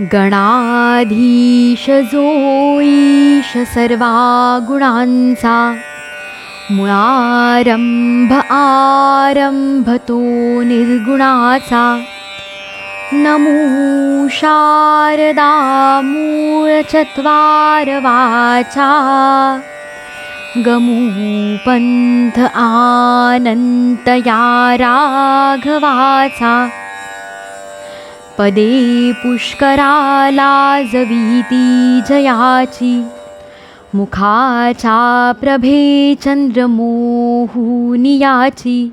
गणाधीश जो ईश सर्वा गुणांचा मुळारंभ आरंभ तो निर्गुणाचा. नमो शारदा मूळ चत्वार वाचा. गमू पंथ आनंत या राघवाचा. पदे पुष्कराला जवीती जयाची. मुखाचा प्रभे चंद्रमोहुनियाची.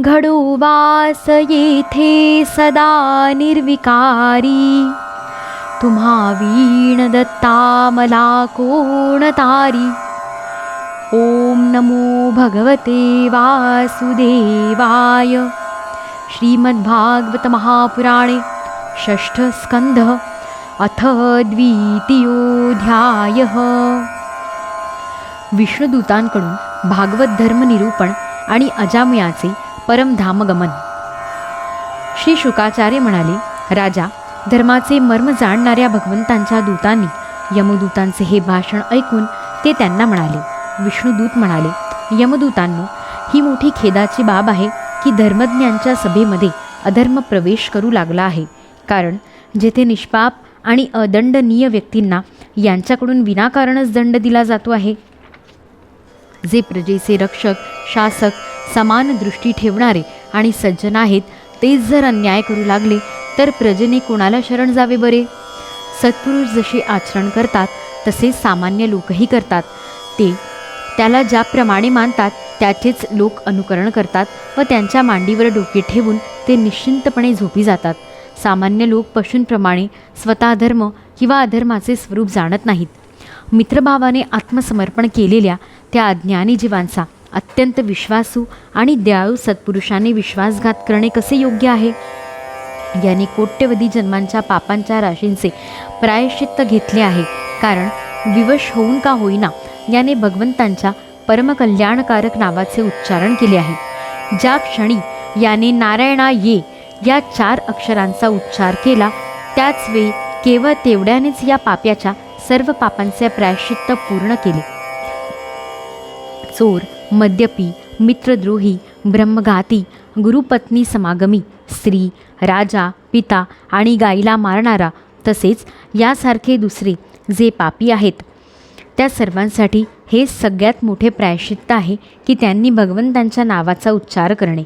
घडोवास येथे सदा निर्विकारी. तुम्हा वीण दत्ता मला कोण तारी? ॐ नमो भगवते वासुदेवाय. श्रीमद्भागवत महापुराणे षष्ठस्कंध अथ द्वितीयोध्याय विष्णुदूतांकडून भागवत धर्म निरूपण आणि अजामयाचे परमधामगमन। श्री शुकाचार्य म्हणाले राजा धर्माचे मर्म जाणणाऱ्या भगवंतांच्या दूतांनी यमदूतांचे हे भाषण ऐकून ते त्यांना म्हणाले. विष्णुदूत म्हणाले यमदूतांनो ही मोठी खेदाची बाब आहे. की धर्मज्ञांच्या सभेमध्ये अधर्म प्रवेश करू लागला आहे. कारण जेथे निष्पाप आणि अदंडनीय व्यक्तींना यांच्याकडून विनाकारणच दंड दिला जातो आहे. जे प्रजेचे रक्षक शासक समान दृष्टी ठेवणारे आणि सज्जन आहेत तेच जर अन्याय करू लागले तर प्रजेने कोणाला शरण जावे बरे? सत्पुरुष जसे आचरण करतात तसे सामान्य लोकही करतात. ते त्याला ज्याप्रमाणे मानतात त्याचेच लोक अनुकरण करतात व त्यांच्या मांडीवर डोके ठेवून ते निश्चिंतपणे झोपी जातात. सामान्य लोक पशूंप्रमाणे स्वतः धर्म किंवा अधर्माचे स्वरूप जाणत नाहीत. मित्रभावाने आत्मसमर्पण केलेल्या त्या अज्ञानी जीवांचा अत्यंत विश्वासू आणि दयाळू सत्पुरुषाने विश्वासघात करणे कसे योग्य आहे? याने कोट्यवधी जन्मांच्या पापांच्या राशींचे प्रायश्चित्त घेतले आहे. कारण विवश होऊन का होईना याने भगवंतांच्या परमकल्याणकारक नावाचे उच्चारण केले आहे. ज्या क्षणी याने नारायणा ये या चार अक्षरांचा उच्चार केला त्याच वेळी केवळ तेवढ्यानेच या पाप्याच्या सर्व पापांचे प्रायश्चित्त पूर्ण केले. चोर मद्यपी मित्रद्रोही ब्रह्मघाती गुरुपत्नी समागमी स्त्री राजा पिता आणि गाईला मारणारा तसेच यासारखे दुसरे जे पापी आहेत त्या सर्वांसाठी हे सगळ्यात मोठे प्रायश्चित्त आहे की त्यांनी भगवंतांच्या नावाचा उच्चार करणे.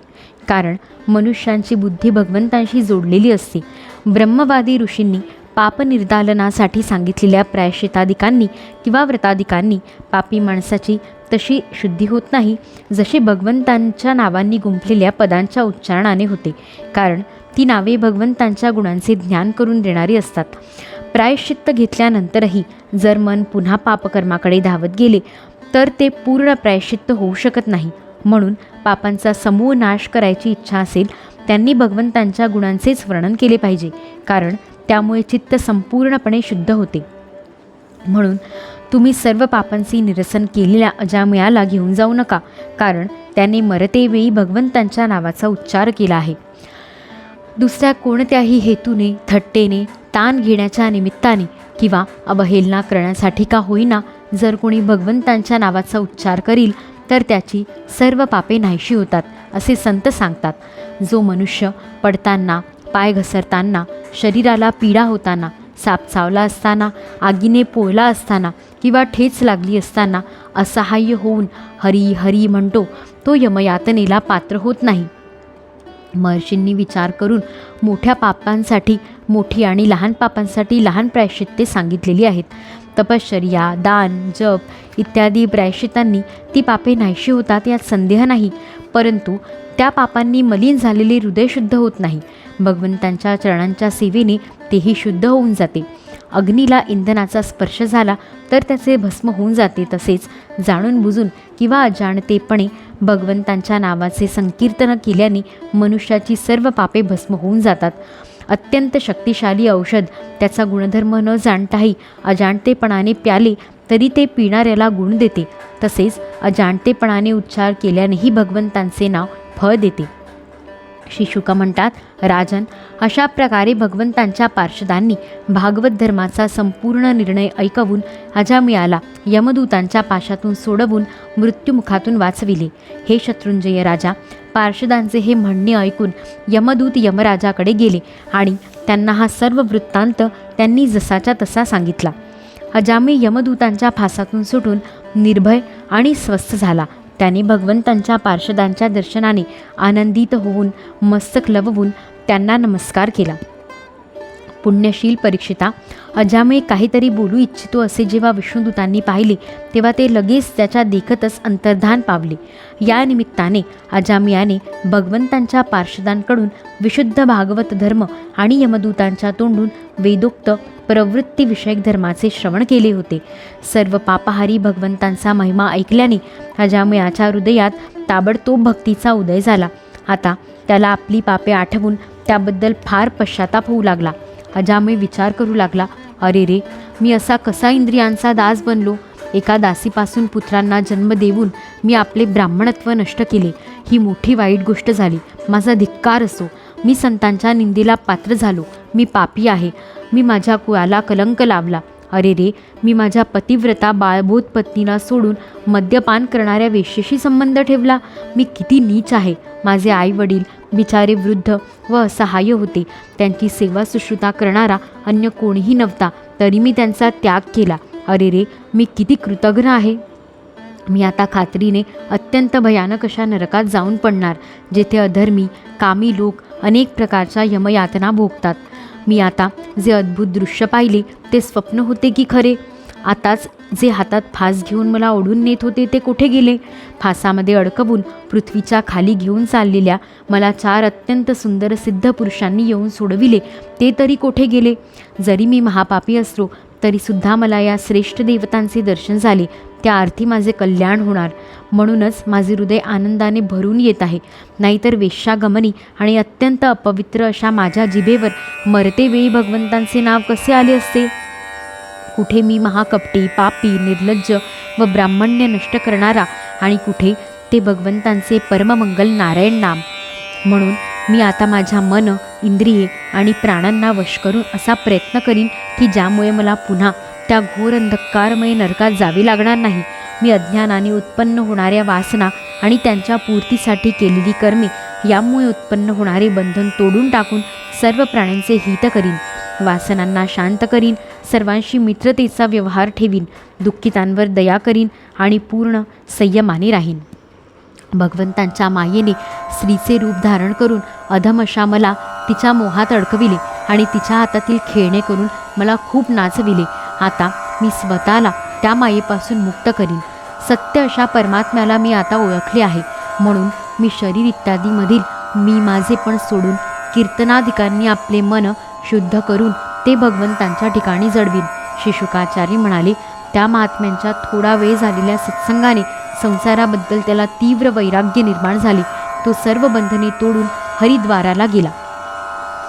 कारण मनुष्यांची बुद्धी भगवंतांशी जोडलेली असते. ब्रह्मवादी ऋषींनी पापनिर्दालनासाठी सांगितलेल्या प्रायश्चिताधिकांनी किंवा व्रताधिकांनी पापी माणसाची तशी शुद्धी होत नाही जशी भगवंतांच्या नावांनी गुंफलेल्या पदांच्या उच्चारणाने होते. कारण ती नावे भगवंतांच्या गुणांचे ज्ञान करून देणारी असतात. प्रायश्चित्त घेतल्यानंतरही जर मन पुन्हा पापकर्माकडे धावत गेले तर ते पूर्ण प्रायश्चित्त होऊ शकत नाही. म्हणून पापांचा समूह नाश करायची इच्छा असेल त्यांनी भगवंतांच्या गुणांचेच वर्णन केले पाहिजे कारण त्यामुळे चित्त संपूर्णपणे शुद्ध होते. म्हणून तुम्ही सर्व पापांचे निरसन केलेल्या अजामयाला घेऊन जाऊ नका कारण त्याने मरतेवेळी भगवंतांच्या नावाचा उच्चार केला आहे. दुसऱ्या कोणत्याही हेतूने थट्टेने ताण घेण्याच्या निमित्ताने किंवा अवहेलना करण्यासाठी का होईना जर कोणी भगवंतांच्या नावाचा उच्चार करील तर त्याची सर्व पापे नाहीशी होतात असे संत सांगतात. जो मनुष्य पडताना पाय घसरताना शरीराला पीडा होताना साप चावला असताना आगीने पोळला असताना किंवा ठेच लागली असताना असहाय्य होऊन हरी हरी म्हणतो तो यमयातनेला पात्र होत नाही. महर्षींनी विचार करून मोठ्या पापांसाठी मोठी आणि लहान पापांसाठी लहान प्रायश्चित्ते सांगितलेली आहेत. तपश्चर्या दान जप इत्यादी प्रायश्चितांनी ती पापे नाहीशी होतात यात संदेह नाही परंतु त्या पापांनी मलिन झालेले हृदय शुद्ध होत नाही. भगवंतांच्या चरणांच्या सेवेने तेही शुद्ध होऊन जाते. अग्नीला इंधनाचा स्पर्श झाला तर त्याचे भस्म होऊन जाते तसेच जाणून बुजून किंवा अजाणतेपणे भगवंतांच्या नावाचे संकीर्तन केल्याने मनुष्याची सर्व पापे भस्म होऊन जातात. अत्यंत शक्तिशाली औषध. त्याचा गुणधर्म न जाणताही अजाणतेपणाने प्याले तरी ते पिणाऱ्याला गुण देते. तसेच अजाणतेपणाने उच्चार केल्यानेही भगवंतांचे नाव फळ देते. शिशुका म्हणतात राजन अशा प्रकारे भगवंतांच्या पार्षदांनी भागवत धर्माचा संपूर्ण निर्णय ऐकवून अजामियाला यमदूतांच्या पाशातून सोडवून मृत्युमुखातून वाचविले. हे शत्रुंजय राजा पार्षदांचे हे म्हणणे ऐकून यमदूत यमराजाकडे गेले आणि त्यांना हा सर्व वृत्तांत त्यांनी जसाच्या तसा सांगितला. अजामी यमदूतांच्या फासातून सुटून निर्भय आणि स्वस्थ झाला. त्याने भगवंतांच्या पार्षदांच्या दर्शनाने आनंदित होऊन मस्तक लववून त्यांना नमस्कार केला. पुण्यशील परीक्षिता. अजामय काहीतरी बोलू इच्छितो असे जेव्हा विष्णुदूतांनी पाहिले तेव्हा ते लगेच त्याच्या देखतच अंतर्धान पावले. या निमित्ताने अजामियाने भगवंतांच्या पार्षदांकडून विशुद्ध भागवत धर्म आणि यमदूतांच्या तोंडून वेदोक्त प्रवृत्तीविषयक धर्माचे श्रवण केले होते. सर्व पापहारी भगवंतांचा महिमा ऐकल्याने अजामयाच्या हृदयात ताबडतोब भक्तीचा उदय झाला. आता त्याला आपली पापे आठवून त्याबद्दल फार पश्चाताप होऊ लागला. अजामय विचार करू लागला. अरे रे मी असा कसा इंद्रियांचा दास बनलो? एका दासीपासून पुत्रांना जन्म देऊन मी आपले ब्राह्मणत्व नष्ट केले. ही मोठी वाईट गोष्ट झाली. माझा धिक्कार असो. मी संतांच्या निंदेला पात्र झालो. मी पापी आहे. मी माझ्या कुळाला कलंक लावला अरे रे मी माझ्या पतिव्रता बाळबोध पत्नीला सोडून मद्यपान करणाऱ्या वेश्येशी संबंध ठेवला. मी किती नीच आहे. माझे आई वडील बिचारे वृद्ध व असहाय्य होते. त्यांची सेवा सुश्रुता करणारा अन्य कोणीही नव्हता तरी मी त्यांचा त्याग केला. अरे रे मी किती कृतज्ञ आहे. मी आता खात्रीने अत्यंत भयानक अशा नरकात जाऊन पडणार जेथे अधर्मी कामी लोक अनेक प्रकारच्या यमयातना भोगतात. मी आता जे अद्भुत दृश्य पाहिले ते स्वप्न होते की खरे. आताच जे हातात फास घेऊन मला ओढून नेत होते ते कुठे गेले? फासामध्ये अडकवून पृथ्वीच्या खाली घेऊन चाललेल्या मला चार अत्यंत सुंदर सिद्ध पुरुषांनी येऊन सोडविले ते तरी कुठे गेले? जरी मी महापापी असलो तरीसुद्धा मला या श्रेष्ठ देवतांचे दर्शन झाले. त्या अर्थी माझे कल्याण होणार. म्हणूनच माझे हृदय आनंदाने भरून येत आहे. नाहीतर वेश्यागमनी आणि अत्यंत अपवित्र अशा माझ्या जिभेवर मरतेवेळी भगवंतांचे नाव कसे आले असते? कुठे मी महाकपटी पापी निर्लज्ज व ब्राह्मण्य नष्ट करणारा आणि कुठे ते भगवंतांचे परममंगल नारायण नाम. म्हणून मी आता माझ्या मन इंद्रिये आणि प्राणांना वश करून असा प्रयत्न करीन की ज्यामुळे मला पुन्हा त्या घोर अंधकारमय नरकात जावे लागणार नाही. मी अज्ञानाने उत्पन्न होणाऱ्या वासना आणि त्यांच्या पूर्तीसाठी केलेली कर्मे यामुळे उत्पन्न होणारे बंधन तोडून टाकून सर्व प्राण्यांचे हित करीन. वासनांना शांत करीन सर्वांशी मित्रतेचा व्यवहार ठेवीन दुःखितांवर दया करीन आणि पूर्ण संयमाने राहीन. भगवंतांच्या मायेने स्त्रीचे रूप धारण करून अधम अशा मला तिच्या मोहात अडकविले आणि तिच्या हातातील खेळणे करून मला खूप नाचविले. आता मी स्वतःला त्या मायेपासून मुक्त करीन. सत्य अशा परमात्म्याला मी आता ओळखले आहे. म्हणून मी शरीर इत्यादीमधील मी माझे पण सोडून कीर्तनाधिकांनी आपले मन शुद्ध करून ते भगवंतांच्या ठिकाणी जडवीन. शिशुकाचार्य म्हणाले त्या महात्म्यांच्या थोडा वेळ झालेल्या सत्संगाने संसाराबद्दल त्याला तीव्र वैराग्य निर्माण झाले. तो सर्व बंधने तोडून हरिद्वाराला गेला.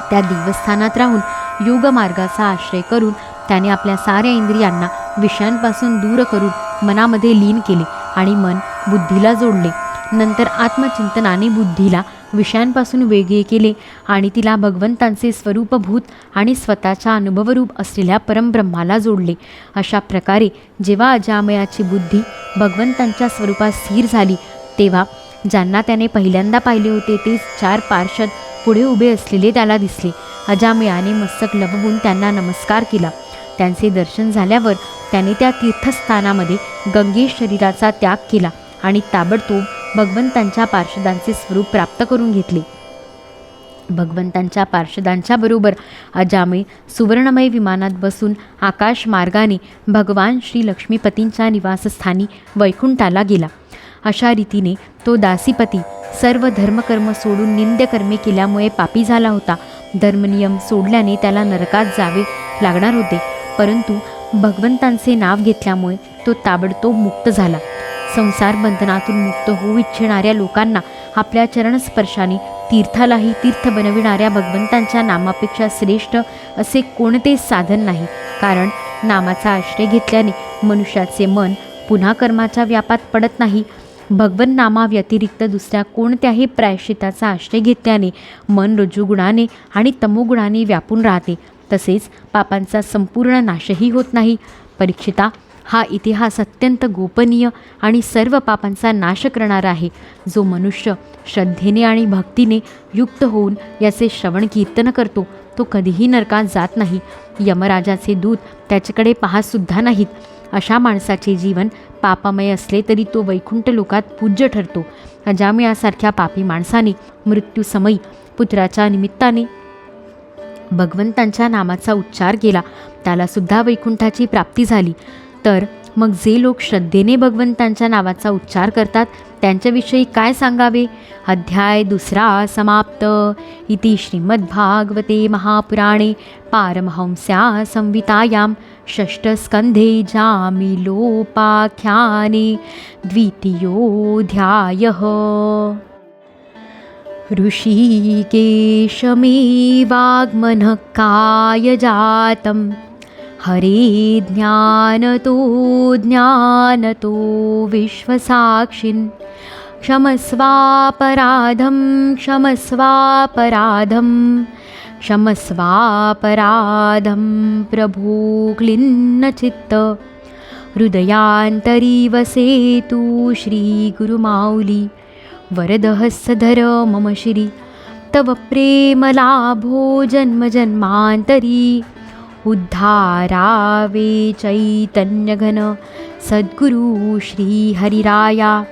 त्या देवस्थानात राहून योगमार्गाचा आश्रय करून त्याने आपल्या साऱ्या इंद्रियांना विषयांपासून दूर करून मनामध्ये लीन केले आणि मन बुद्धीला जोडले. नंतर आत्मचिंतनाने बुद्धीला विषयांपासून वेगळे केले आणि तिला भगवंतांचे स्वरूपभूत आणि स्वतःच्या अनुभवरूप असलेल्या परमब्रह्माला जोडले. अशा प्रकारे जेव्हा अजामयाची बुद्धी भगवंतांच्या स्वरूपात स्थिर झाली तेव्हा ज्यांना त्याने पहिल्यांदा पाहिले होते ते चार पार्षद पुढे उभे असलेले त्याला दिसले. अजामयाने मस्तक लपवून त्यांना नमस्कार केला. त्यांचे दर्शन झाल्यावर त्याने त्या तीर्थस्थानामध्ये गंगेश शरीराचा त्याग केला आणि ताबडतोब भगवंतांच्या पार्षदांचे स्वरूप प्राप्त करून घेतले. भगवंतांच्या पार्षदांच्या बरोबर अजामे सुवर्णमय विमानात बसून आकाश मार्गाने भगवान श्री लक्ष्मीपतींच्या निवासस्थानी वैकुंठाला गेला. अशा रीतीने तो दासीपती सर्व धर्मकर्म सोडून निंद्यकर्मे केल्यामुळे पापी झाला होता. धर्मनियम सोडल्याने त्याला नरकात जावे लागणार होते. परंतु भगवंतांचे नाव घेतल्यामुळे तो ताबडतोब मुक्त झाला. संसार बंधनातून मुक्त होऊ इच्छिणाऱ्या लोकांना आपल्या चरणस्पर्शाने तीर्थालाही तीर्थ बनविणाऱ्या भगवंतांच्या नामापेक्षा श्रेष्ठ असे कोणतेच साधन नाही. कारण नामाचा आश्रय घेतल्याने मनुष्याचे मन पुन्हा कर्माच्या व्यापात पडत नाही. भगवन नामाव्यतिरिक्त दुसऱ्या कोणत्याही प्रायश्चिताचा आश्रय घेतल्याने मन रुजुगुणाने आणि तमोगुणाने व्यापून राहते. तसेच पापांचा संपूर्ण नाशही होत नाही. परीक्षिता हा इतिहास अत्यंत गोपनीय आणि सर्व पापांचा नाश करणारा आहे. जो मनुष्य श्रद्धेने आणि भक्तीने युक्त होऊन याचे श्रवण कीर्तन करतो तो कधीही नरकात जात नाही. यमराजाचे दूत त्याच्याकडे पाहतसुद्धा नाहीत. अशा माणसाचे जीवन पापामय असले तरी तो वैकुंठ लोकात पूज्य ठरतो. अजामयासारख्या पापी माणसाने मृत्यूसमयी पुत्राच्या निमित्ताने भगवंतांच्या नामाचा उच्चार केला. त्यालासुद्धा वैकुंठाची प्राप्ती झाली. तर मग जे लोक श्रद्धेने भगवंतांच्या नावाचा उच्चार करतात त्यांच्याविषयी काय सांगावे? अध्याय दुसरा समाप्त. इति श्रीमद्भागवते महापुराणे पारमहंस्या संहितायां षष्ठस्कन्धे जामिलोपाख्याने द्वितीयोऽध्यायः। ऋषिकेशमेवाग्मनः जातम् हरे ज्ञानतो ज्ञानतो विश्वसाक्षिन्। क्षमस्वापराधं क्षमस्वापराधं क्षमस्वापराधं प्रभो क्लिन्नचित्त हृदयान्तरी वसेतु श्रीगुरुमाऊली वरदहस्तधर मम श्री। तव प्रेमलाभो जन्मजन्मान्तरी उद्धारावे चैतन्यघन सद्गुरु श्रीहरिराया।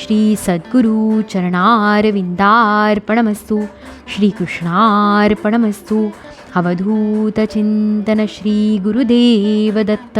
श्री सद्गुरु चरणारविन्दार्पणमस्तु। श्रीकृष्णार्पणमस्तु। अवधूतचिन्तन श्रीगुरुदेवदत्त